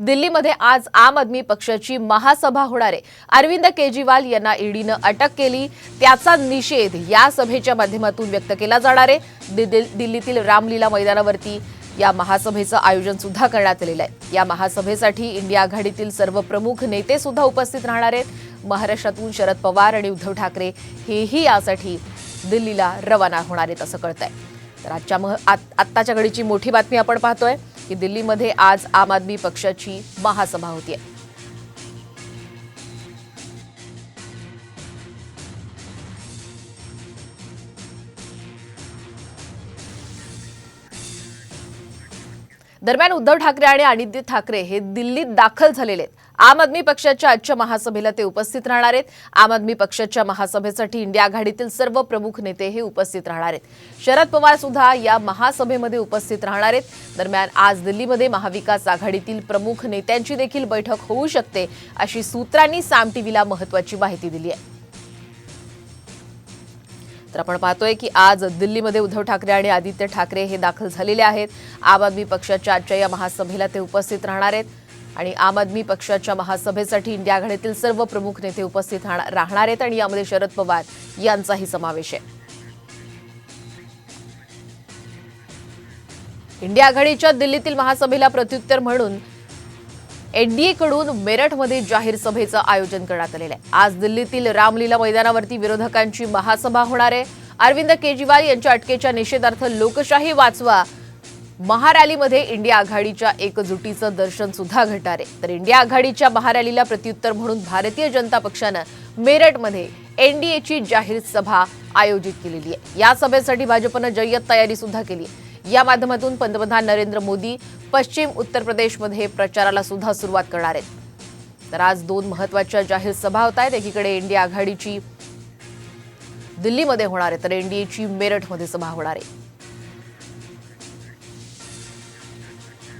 दिल्लीमध्ये आज आम आदमी पक्षाची महासभा होणार आहे. अरविंद केजरीवाल यांना ईडीनं अटक केली. त्याचा निषेध या सभेच्या माध्यमातून व्यक्त केला जाणार आहे. दि- दिल्लीतील रामलीला मैदानावरती या महासभेचं आयोजन सुद्धा करण्यात आलेलं आहे. या महासभेसाठी इंडिया आघाडीतील सर्व प्रमुख नेते सुद्धा उपस्थित राहणार आहेत. महाराष्ट्रातून शरद पवार आणि उद्धव ठाकरे हेही यासाठी दिल्लीला रवाना होणार आहेत असं आहे तर आजच्या मह आत- आत्ताच्या घडीची मोठी बातमी आपण पाहतोय. की दिल्लीमध्ये आज आम आदमी पक्षाची महासभा होती आहे दरम्यान उद्धव ठाकरे आणि आदित्य ठाकरे हे दिल्लीत दाखल झालेले आहेत. आम आदमी पक्षाच्या आजच्या महासभेला ते उपस्थित राहणार आहेत. आम आदमी पक्षाच्या महासभेसाठी इंडिया आघाडीतील सर्व प्रमुख नेते हे उपस्थित राहणार आहेत. शरद पवार सुद्धा या महासभेमध्ये उपस्थित राहणार आहेत. दरम्यान आज दिल्लीमध्ये महाविकास आघाडीतील प्रमुख नेत्यांची देखील बैठक होऊ शकते अशी सूत्रांनी साम टीव्हीला महत्वाची माहिती दिली आहे. तर आपण पाहतोय की आज दिल्लीमध्ये उद्धव ठाकरे आणि आदित्य ठाकरे हे दाखल झालेले आहेत. आम आदमी पक्षाच्या आजच्या या महासभेला ते उपस्थित राहणार आहेत. आणि आम आदमी पक्षाच्या महासभेसाठी इंडिया आघाडीतील सर्व प्रमुख नेते उपस्थित राहणार राहणार आहेत. आणि यामध्ये शरद पवार यांचाही समावेश आहे. इंडिया आघाडीच्या दिल्लीतील महासभेला प्रत्युत्तर म्हणून एनडीएकडून मेरठमध्ये जाहीर सभेचं आयोजन करण्यात आलेलं आहे. आज दिल्लीतील रामलीला मैदानावरती विरोधकांची महासभा होणार आहे. अरविंद केजरीवाल यांच्या अटकेच्या निषेधार्थ लोकशाही वाचवा. महारॅलीमध्ये इंडिया आघाडीच्या एकजुटीचं दर्शन सुद्धा घडणार आहे. तर इंडिया आघाडीच्या महारॅलीला प्रत्युत्तर म्हणून भारतीय जनता पक्षानं मेरठमध्ये एनडीएची जाहीर सभा आयोजित केलेली आहे. या सभेसाठी भाजपनं जय्यत तयारी सुद्धा केली आहे. या माध्यमातून पंतप्रधान नरेंद्र मोदी पश्चिम उत्तर प्रदेशमध्ये प्रचाराला सुद्धा सुरुवात करणार आहेत. तर आज दोन महत्त्वाच्या जाहीर सभा होत आहेत. एकीकडे इंडिया आघाडीची दिल्लीमध्ये होणार आहे तर एनडीएची मेरठमध्ये सभा होणार आहे.